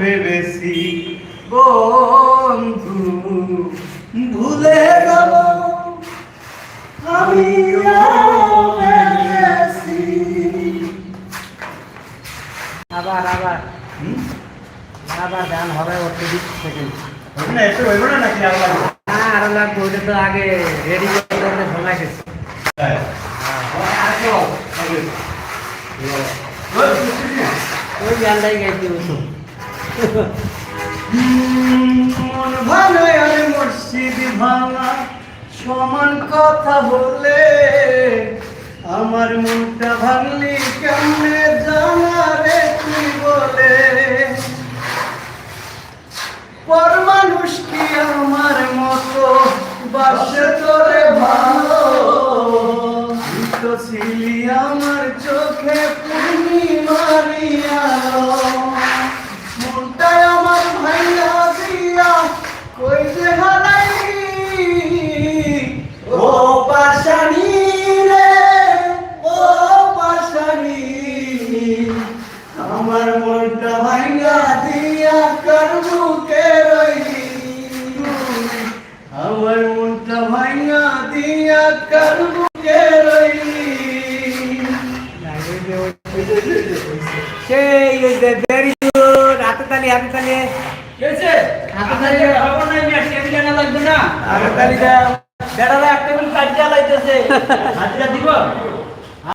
ভেবেছি। বন্ধু ভুলে গেল আমি আবার আবার। আবার গান হবে দিক থেকে না এসে হইব না নাকি আবার হ্যাঁ আরও লাগবে ওইটা তো আগে রেডি করতে করতে সময় গেছে। ওই গানটাই গাইতে বসো। মন ভালো ভাঙা। সমান কথা বলে আমার মনটা ভাঙলি কেমনে জানা রে তুই বলে। পর মানুষ কি আমার মতো, বাসে তোরে ভালো। তো আমার চোখে পূর্ণিমারি আমার মনটা ভাইয়া দিয়া করবু কে রইলি? আমার মনটা ভাইয়া দিয়া করবু কে রইলি? সেই ভেরি গুড হাতে তালি হাতে তালি। কেছে হাতে তালি নাই আমি আজকে দিলে না লাগবে না। হাতে তালি দাও। বেড়ারা একটা মিনিট কাজ চালাইতেছে হাজিরা দিব?